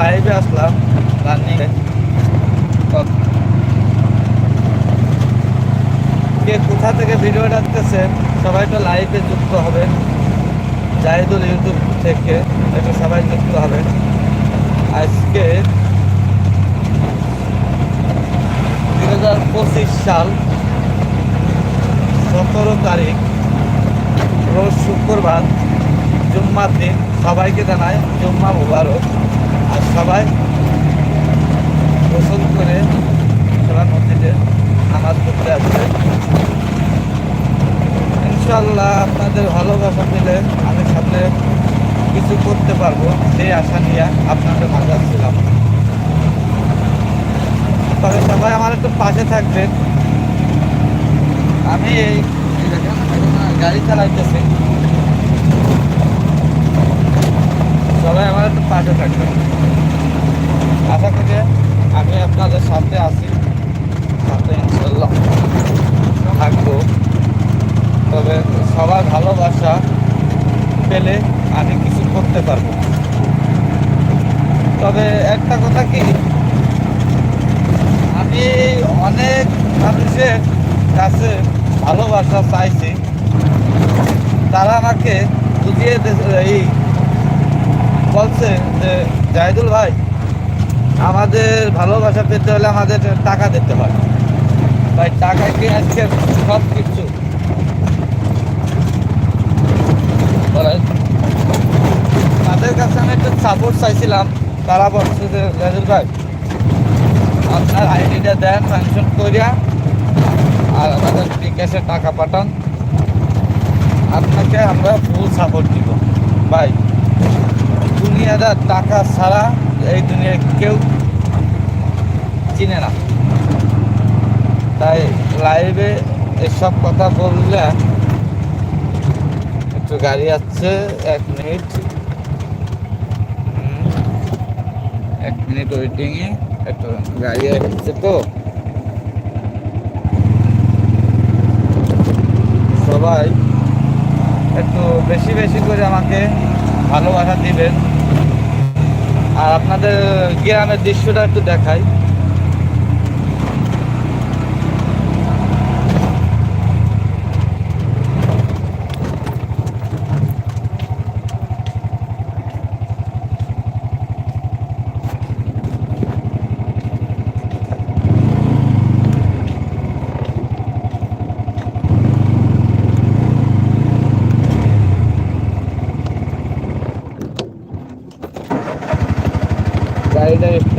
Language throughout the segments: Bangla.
লাইভে আসলাম রানিং কে কোথা থেকে ভিডিও ডাকতেছেন সবাই তো লাইভে যুক্ত হবে। জাহিদুল ইউটিউব থেকে একটু সবাই যুক্ত হবে। আজকে দুই হাজার পঁচিশ সাল, সতেরো তারিখ, রোজ শুক্রবার। জুম্মার দিন সবাইকে জানায় জুম্মা মুবারক। আর সবাই গোসল করে সবার মসজিদে নামাজ পড়তে আসবে। ইনশাল্লাহ আপনাদের ভালোবাসা পেলে আমি সামনে কিছু করতে পারব সেই আশা নিয়ে আপনাদের মাঝে আসছিলাম। তবে সবাই আমার একটু পাশে থাকবেন। আমি এই গাড়ি চালাইতেছি। সবাই আমার একটু পাশে থাকবেন আশা করি আমি আপনাদের সাথে আছি। সাথে ইনশাল্লাহ থাকব। তবে সবার ভালোবাসা পেলে আমি কিছু করতে পারব। তবে একটা কথা কি? আমি অনেক মানুষের কাছে ভালোবাসা চাইছি। তারা আমাকে বুঝিয়ে এই বলছে যে, জাহিদুল ভাই, আমাদের ভালোবাসা পেতে হলে আমাদের টাকা দিতে হয়। ভাই, টাকা কি আজকে সব কিছু তাদের কাছে আমি একটা সাপোর্ট চাইছিলাম। তারা বলছে যে, জাহিদুল ভাই, আপনার আইডিটা দেন মেনশন করিয়া, আর আমাদের বিকাশে টাকা পাঠান। আপনাকে আমরা ফুল সাপোর্ট দিব। ভাই দুনিয়াদার টাকা ছাড়া এই দুনিয়ায় কেউ চিনে না। তাই লাইভে এসব কথা বললে একটু গাড়ি আসছে, এক মিনিট এক মিনিট ওয়েটিংয়ে একটু গাড়ি আসছে তো। সবাই একটু বেশি বেশি করে আমাকে ভালোবাসা দিবেন। আর আপনাদের গ্রামের দৃশ্যটা একটু দেখাই।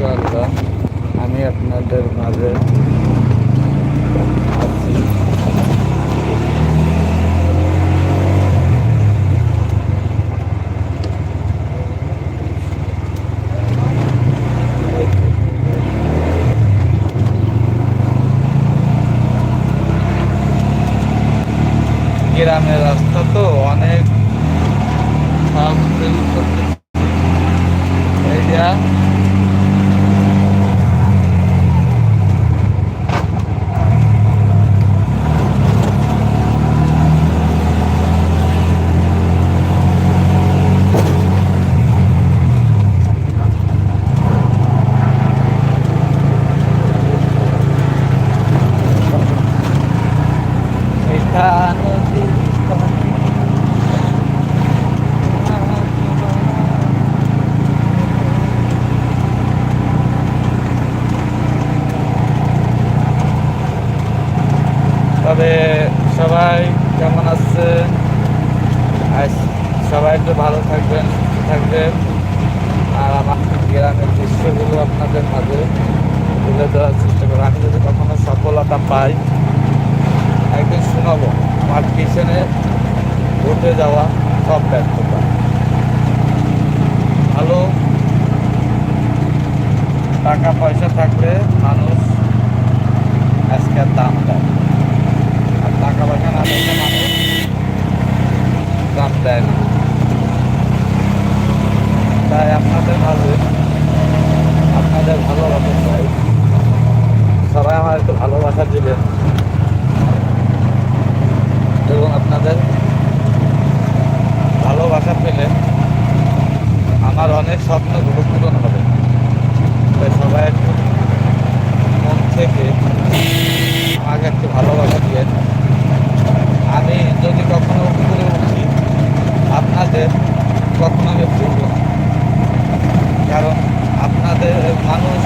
ইনশাআল্লাহ আমি আপনাদের মাঝে আছি গ্রামের রাস্তা তো অনেক সব ফেল করতে এইটা এটা নদীর পানি। তবে সবাই কেমন আজ সবাই একটু ভালো থাকবেন থাকবেন। আর আমার গ্রামের দৃশ্যগুলো আপনাদের মাঝে তুলে দেওয়ার চেষ্টা করব। আমি যদি কখনো সফলতা পাই, একদিন শোনাবো। আমার পিছনে ঘটে যাওয়া সব ব্যর্থতা। ভালো টাকা পয়সা থাকলে মানুষ আজকের দাম দেয় টাকা পয়সা না থাকলে মানুষ দেয় তাই আপনাদের মাঝে আপনাদের ভালোবাসা চাই। সবাই আমার ভালোবাসা দিবেন। এবং আপনাদের ভালোবাসা পেলে আমার অনেক স্বপ্নগুলো পূরণ হবে। তাই সবাই মন থেকে আমাকে একটু ভালোবাসা দিয়ে আমি যদি কখনো উপরে উঠি আপনাদের কখনো আমি ভুলব না কারণ আপনাদের মানুষ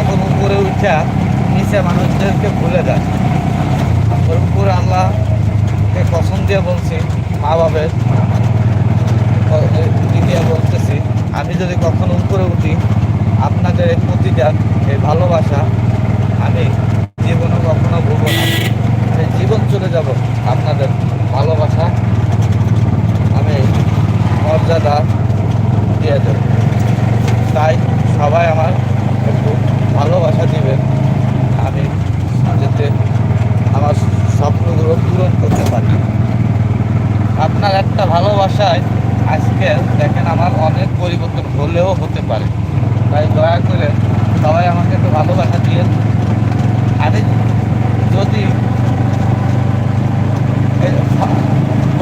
এখন উপরে উঠা নিচে মানুষদেরকে ভুলে যায় ওর উপরে আল্লাহকে দিয়ে বলছি মা বাবের দিয়ে বলতেছি। আমি যদি কখনো উপরে উঠি, আপনাদের এই প্রতিটা, এই ভালোবাসা আমি জীবনে কখনো ভুলব না। এই জীবন চলে যাব আপনাদের ভালোবাসা। আমি মর্যাদা দিয়ে দেব। তাই সবাই আমার একটু ভালোবাসা দিবেন। আমি যাতে আমার স্বপ্নগুলো পূরণ করতে পারি। আপনার একটা ভালোবাসায় আজকে দেখেন আমার অনেক পরিবর্তন হলেও হতে পারে। তাই দয়া করে সবাই আমাকে একটু ভালোবাসা দিয়ে আরে যদি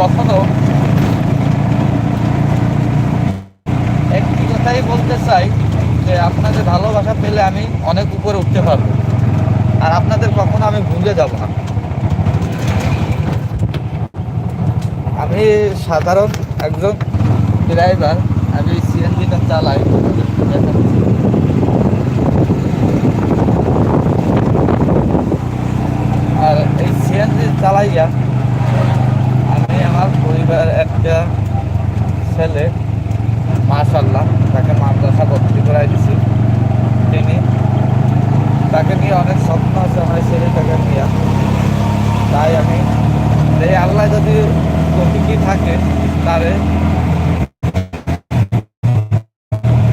কখনো একটি কথাই বলতে চাই যে আপনাদের ভালোবাসা পেলে আমি অনেক উপরে উঠতে পারব। আর আপনাদের কখনো আমি ভুলে যাব না। আমি সাধারণ একজন ড্রাইভার আমি সিএনজিটা চালাই। আর এই সিএনজি চালাইয়া আমি আমার পরিবার একটা ছেলে মাশাল্লাহ তাকে মাদ্রাসা ভর্তি করাই দিছি। তিনি তাকে নিয়ে অনেক স্বপ্ন আছে আমার ছেলেটাকে নিয়ে। তাই আমি এই আল্লাহ যদি প্রতীকী থাকে, তারে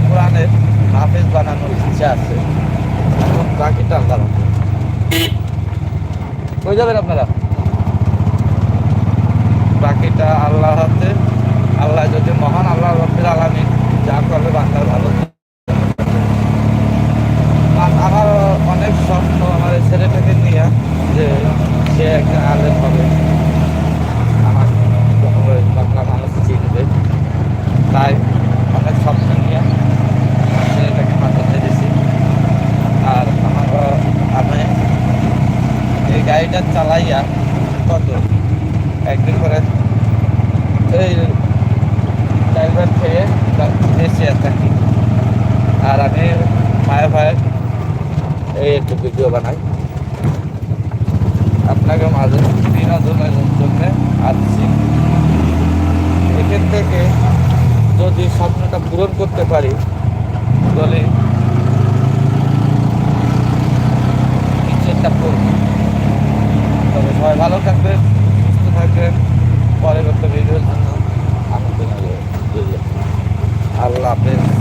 কোরআনের হাফেজ বানানোর ইচ্ছা আছে। এখন বাকিটা আল্লাহর হাতে। কই যাবেন আপনারা? বাকিটা আল্লাহর হাতে। আল্লাহ যদি মহান, আল্লাহ রব্বিল আলামিন যা করবে বান্দার ভালো। আমার অনেক স্বপ্ন আমার ছেলেটাকে নিয়ে যে সে একটা আলেম হবে আমার বাংলা মানুষ চিনবে তাই অনেক স্বপ্ন নিয়ে ছেলেটাকে মাথাতে দিয়েছি আর আমার, আমি এই গাড়িটা চালাইয়া কত? একদিন করে এই ড্রাইভার থেকে এসে থাকি। আর আমি মায়ের ভাইয়ের এই একটু ভিডিও বানাই। আপনাকে মাঝে বিনোদনের জন্য আসছি। থেকে যদি স্বপ্নটা পূরণ করতে পারি, তাহলে ইচ্ছেটা করব। তবে সবাই ভালো থাকবে সুস্থ থাকবেন। পরবর্তী ভিডিওর জন্য আমাদের আল্লাহ হাফেজ।